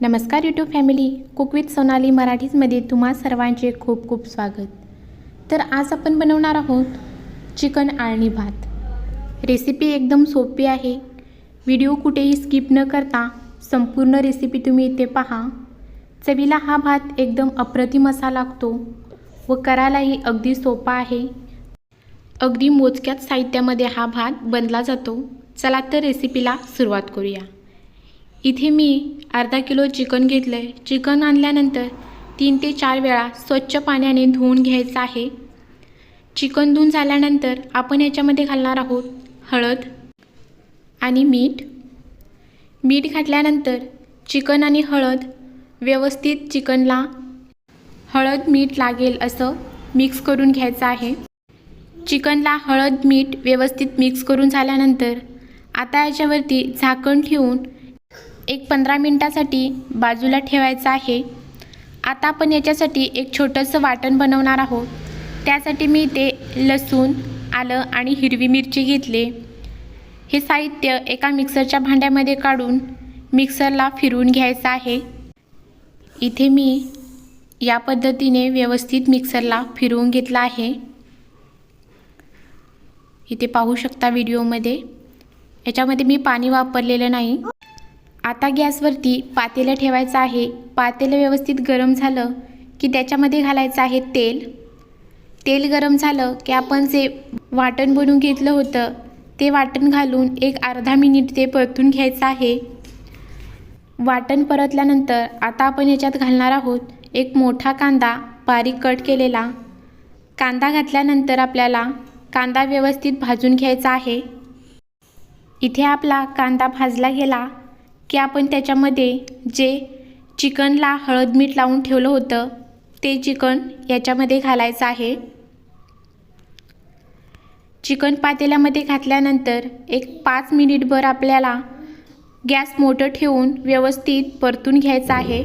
नमस्कार YouTube family cook with Sonali मराठीजमध्ये तुम्हा सर्वांचे खूप खूप स्वागत. तर आज आपण बनवणार आहोत चिकन आळणी भात. रेसिपी एकदम सोपी आहे. व्हिडिओ कुठेही स्किप न करता संपूर्ण रेसिपी तुम्ही इथे पहा. चवीला हा भात एकदम अप्रतिम असा लागतो व करायलाही अगदी सोपा आहे. अगदी मोजक्याच साहित्यामध्ये हा भात बनला जातो. चला तर रेसिपीला सुरुवात करूया. इथे मी अर्धा किलो चिकन घेतलं आहे चिकन आणल्यानंतर तीन ते चार वेळा स्वच्छ पाण्याने धुवून घ्यायचं आहे. चिकन धुवून झाल्यानंतर आपण याच्यामध्ये घालणार आहोत हळद आणि मीठ. मीठ घातल्यानंतर चिकन आणि हळद व्यवस्थित चिकनला हळद मीठ लागेल असं मिक्स करून घ्यायचं आहे. चिकनला हळद मीठ व्यवस्थित मिक्स करून झाल्यानंतर आता याच्यावरती झाकण ठेवून एक पंधरा मिनटासाठी बाजूला ठेवायचं आहे. आता आपण याच्यासाठी एक छोटंसं वाटण बनवणार आहोत. त्यासाठी मी इथे लसूण आलं आणि हिरवी मिरची घेतले. हे साहित्य एका मिक्सरच्या भांड्यामध्ये काढून मिक्सरला फिरवून घ्यायचं आहे. इथे मी या पद्धतीने व्यवस्थित मिक्सरला फिरवून घेतला आहे. इथे पाहू शकता व्हिडिओमध्ये. याच्यामध्ये मी पाणी वापरलेलं नाही. आता गॅसवरती पातेलं ठेवायचं आहे. पातेलं व्यवस्थित गरम झालं की त्याच्यामध्ये घालायचं आहे तेल. तेल गरम झालं की आपण जे वाटण बनवून घेतलं होतं ते वाटण घालून एक अर्धा मिनिट ते परतून घ्यायचं आहे. वाटण परतल्यानंतर आता आपण याच्यात घालणार आहोत एक मोठा कांदा बारीक कट केलेला. कांदा घातल्यानंतर आपल्याला कांदा व्यवस्थित भाजून घ्यायचा आहे. इथे आपला कांदा भाजला गेला. की आपण त्याच्यामध्ये जे चिकनला हळद मीठ लावून ठेवलं होतं ते चिकन याच्यामध्ये घालायचं आहे. चिकन पातेल्यामध्ये घातल्यानंतर एक पाच मिनिटभर आपल्याला गॅस मोठं ठेवून व्यवस्थित परतून घ्यायचं आहे.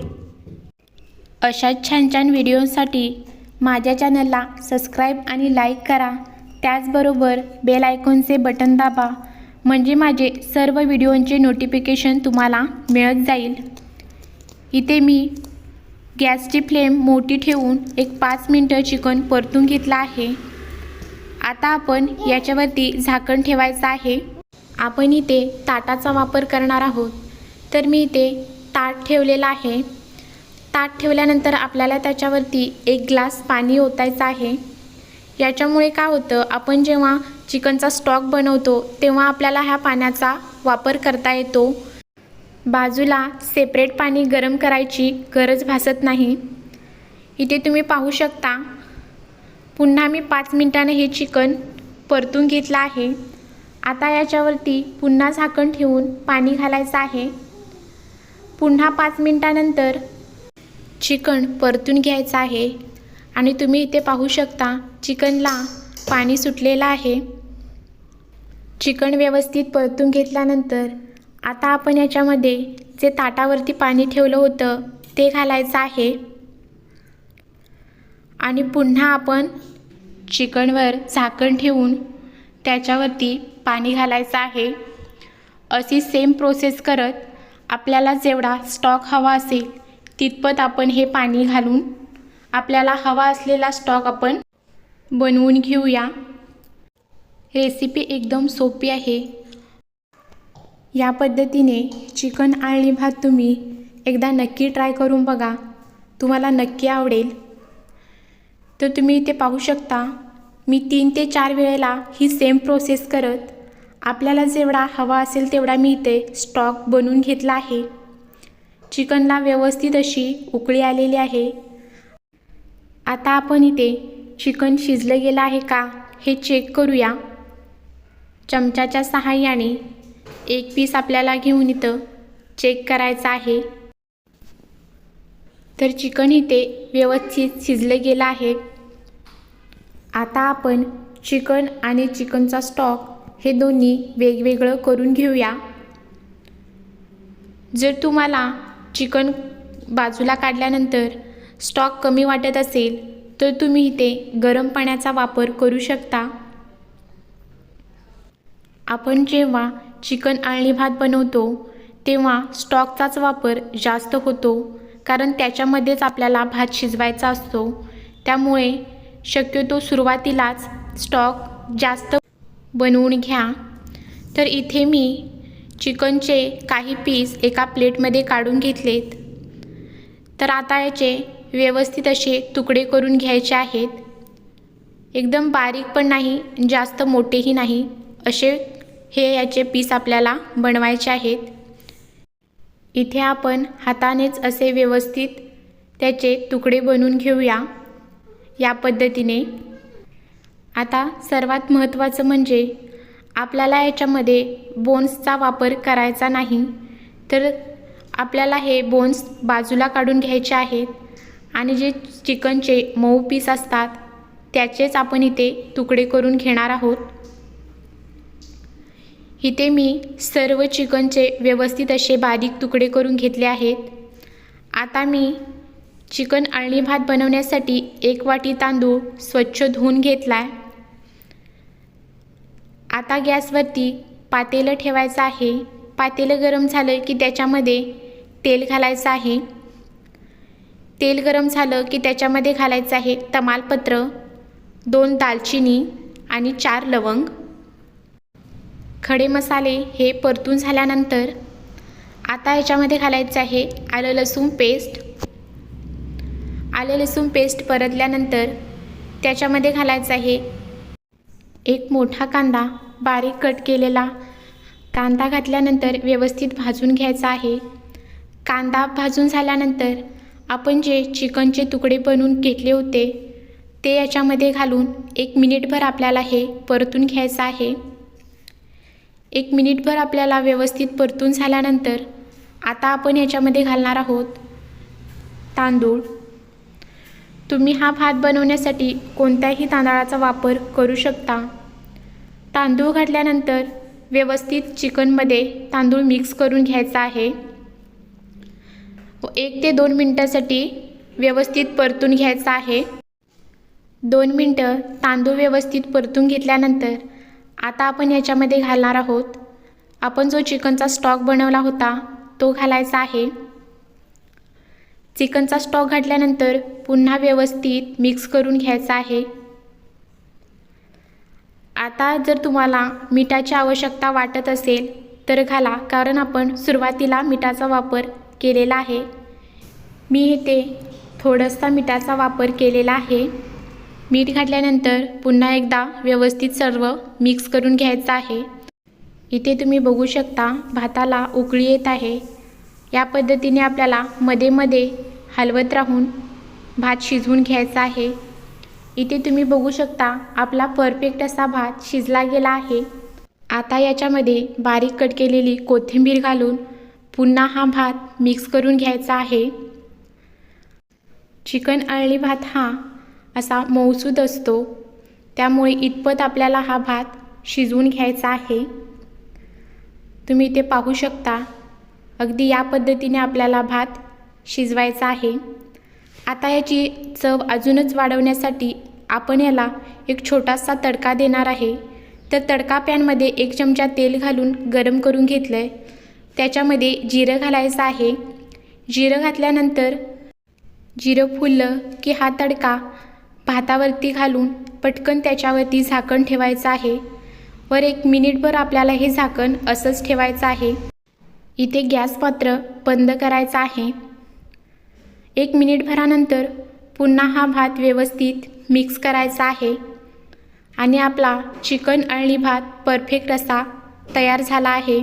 अशाच छान छान व्हिडिओसाठी माझ्या चॅनलला सबस्क्राईब आणि लाईक करा. त्याचबरोबर बेल आयकॉनचे बटन दाबा. म्हणजे माझे सर्व व्हिडिओंचे नोटिफिकेशन तुम्हाला मिळत जाईल. इथे मी गॅसची फ्लेम मोठी ठेवून एक पाच मिनटं चिकन परतून घेतलं आहे. आता आपण याच्यावरती झाकण ठेवायचं आहे. आपण इथे ताटाचा वापर करणार आहोत. तर मी इथे ताट ठेवलेलं आहे. ताट ठेवल्यानंतर आपल्याला त्याच्यावरती एक ग्लास पाणी ओतायचं आहे. याच्यामुळे काय होतं आपण जेव्हा चिकनचा स्टॉक बनवतो तेव्हा आपल्याला ह्या पाण्याचा वापर करता येतो. बाजूला सेपरेट पाणी गरम करायची गरज भासत नाही. इथे तुम्ही पाहू शकता पुन्हा मी पाच मिनटाने हे चिकन परतून घेतलं आहे. आता याच्यावरती पुन्हा झाकण ठेवून पाणी घालायचं आहे. पुन्हा पाच मिनटानंतर चिकन परतून घ्यायचं आहे. आणि तुम्ही इथे पाहू शकता चिकनला पाणी सुटलेलं आहे. चिकन व्यवस्थित परतून घेतल्यानंतर आता आपण याच्यामध्ये जे ताटावरती पाणी ठेवलं होतं ते घालायचं आहे. आणि पुन्हा आपण चिकनवर झाकण ठेवून त्याच्यावरती पाणी घालायचं आहे. अशी सेम प्रोसेस करत आपल्याला जेवढा स्टॉक हवा असेल तितपत आपण हे पाणी घालून आपल्याला हवा असलेला स्टॉक आपण बनवून घेऊया. रेसिपी एकदम सोपी आहे. या पद्धतीने चिकन आळणी भात तुम्ही एकदा नक्की ट्राय करून बघा. तुम्हाला नक्की आवडेल. तर तुम्ही इथे पाहू शकता मी तीन ते चार वेळेला ही सेम प्रोसेस करत आपल्याला जेवढा हवा असेल तेवढा मी इथे स्टॉक बनवून घेतला आहे. चिकनला व्यवस्थित अशी उकळी आलेली आहे. आता आपण इथे चिकन शिजलं गेलं आहे का हे चेक करूया. चमच्याच्या सहाय्याने एक पीस आपल्याला घेऊन इथं चेक करायचं आहे. तर चिकन इथे व्यवस्थित शिजलं गेलं आहे. आता आपण चिकन आणि चिकनचा स्टॉक हे दोन्ही वेगवेगळं करून घेऊया. जर तुम्हाला चिकन बाजूला काढल्यानंतर स्टॉक कमी वाटत असेल तर तुम्ही इथे गरम पाण्याचा वापर करू शकता. आपण जेव्हा चिकन आळणी भात बनवतो तेव्हा स्टॉकचाच वापर जास्त होतो कारण त्याच्यामध्येच आपल्याला भात शिजवायचा असतो. त्यामुळे शक्यतो सुरुवातीलाच स्टॉक जास्त बनवून घ्या. तर इथे मी चिकनचे काही पीस एका प्लेटमध्ये काढून घेतलेत. तर आता याचे व्यवस्थित असे तुकडे करून घ्यायचे आहेत. एकदम बारीक पण नाही जास्त मोठेही नाही असे हे याचे पीस आपल्याला बनवायचे आहेत. इथे आपण हातानेच असे व्यवस्थित त्याचे तुकडे बनवून घेऊया. या पद्धतीने. आता सर्वात महत्त्वाचं म्हणजे आपल्याला याच्यामध्ये बोन्सचा वापर करायचा नाही. तर आपल्याला हे बोन्स बाजूला काढून घ्यायचे आहेत आणि जे चिकनचे मऊ पीस असतात त्याचेच आपण इथे तुकडे करून घेणार आहोत. इथे मी सर्व चिकनचे व्यवस्थित असे बारीक तुकडे करून घेतले आहेत. आता मी चिकन अळणी भात बनवण्यासाठी एक वाटी तांदूळ स्वच्छ धुवून घेतला आहे आता गॅसवरती पातेलं ठेवायचं आहे. पातेलं गरम झालं की त्याच्यामध्ये तेल घालायचं आहे. तेल गरम झालं की त्याच्यामध्ये घालायचं आहे तमालपत्र दोन दालचिनी आणि चार लवंग. खडे मसाले हे परतून झाल्यानंतर आता याच्यामध्ये घालायचं आहे आलं लसूण पेस्ट. आलं लसूण पेस्ट परतल्यानंतर त्याच्यामध्ये घालायचं आहे एक मोठा कांदा बारीक कट केलेला. कांदा घातल्यानंतर व्यवस्थित भाजून घ्यायचा आहे. कांदा भाजून झाल्यानंतर आपण जे चिकनचे तुकडे बनवून घेतले होते ते याच्यामध्ये घालून एक मिनिटभर आपल्याला हे परतून घ्यायचं आहे. एक मिनिटभर आपल्याला व्यवस्थित परतून झाल्यानंतर आता आपण याच्यामध्ये घालणार आहोत तांदूळ. तुम्ही हा भात बनवण्यासाठी कोणत्याही तांदळाचा वापर करू शकता. तांदूळ घातल्यानंतर व्यवस्थित चिकनमध्ये तांदूळ मिक्स करून घ्यायचा आहे. एक ते दोन मिनटासाठी व्यवस्थित परतून घ्यायचा आहे. दोन मिनटं तांदूळ व्यवस्थित परतून घेतल्यानंतर आता आपण याच्यामध्ये घालणार आहोत. आपण जो चिकनचा स्टॉक बनवला होता तो घालायचा आहे. चिकनचा स्टॉक घातल्यानंतर पुन्हा व्यवस्थित मिक्स करून घ्यायचा आहे. आता जर तुम्हाला मिठाची आवश्यकता वाटत असेल तर घाला कारण आपण सुरुवातीला मिठाचा वापर केलेला आहे. मी इथे थोडासा मिठाचा वापर केलेला आहे. मीठ घातल्यानंतर पुन्हा एकदा व्यवस्थित सर्व मिक्स करून घ्यायचं आहे. इथे तुम्ही बघू शकता भाताला उकळी येत आहे. या पद्धतीने आपल्याला मध्ये मध्ये हलवत राहून भात शिजवून घ्यायचा आहे. इथे तुम्ही बघू शकता आपला परफेक्ट असा भात शिजला गेला आहे. आता याच्यामध्ये बारीक कट केलेली कोथिंबीर घालून पुन्हा हा भात मिक्स करून घ्यायचा आहे. चिकन अळणी भात हा असा मऊसूद असतो. त्यामुळे इतपत आपल्याला हा भात शिजवून घ्यायचा आहे. तुम्ही ते पाहू शकता. अगदी या पद्धतीने आपल्याला भात शिजवायचा आहे. आता याची चव अजूनच वाढवण्यासाठी आपण याला एक छोटासा तडका देणार आहे. तर तडका पॅनमध्ये एक चमचा तेल घालून गरम करून घेतलं आहे त्याच्यामध्ये जिरं घालायचं आहे. जिरं घातल्यानंतर जिरं फुललं की हा तडका भातावरती घालून पटकन त्याच्यावरती झाकण ठेवायचं आहे. वर एक मिनिटभर आपल्याला हे झाकण असंच ठेवायचं आहे. इथे गॅस पात्र बंद करायचा आहे. एक मिनिटभरानंतर पुन्हा हा भात व्यवस्थित मिक्स करायचा आहे. आणि आपला चिकन अळणी भात परफेक्ट असा तयार झाला आहे.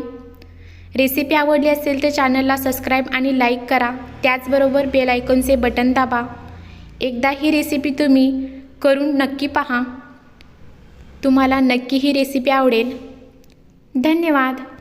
रेसिपी आवडली असेल तर चॅनलला सबस्क्राईब आणि लाईक करा. त्याचबरोबर बेल आयकॉनचे बटन दाबा. एकदा ही रेसिपी तुम्ही करून नक्की पहा. तुम्हाला नक्की ही रेसिपी आवडेल. धन्यवाद.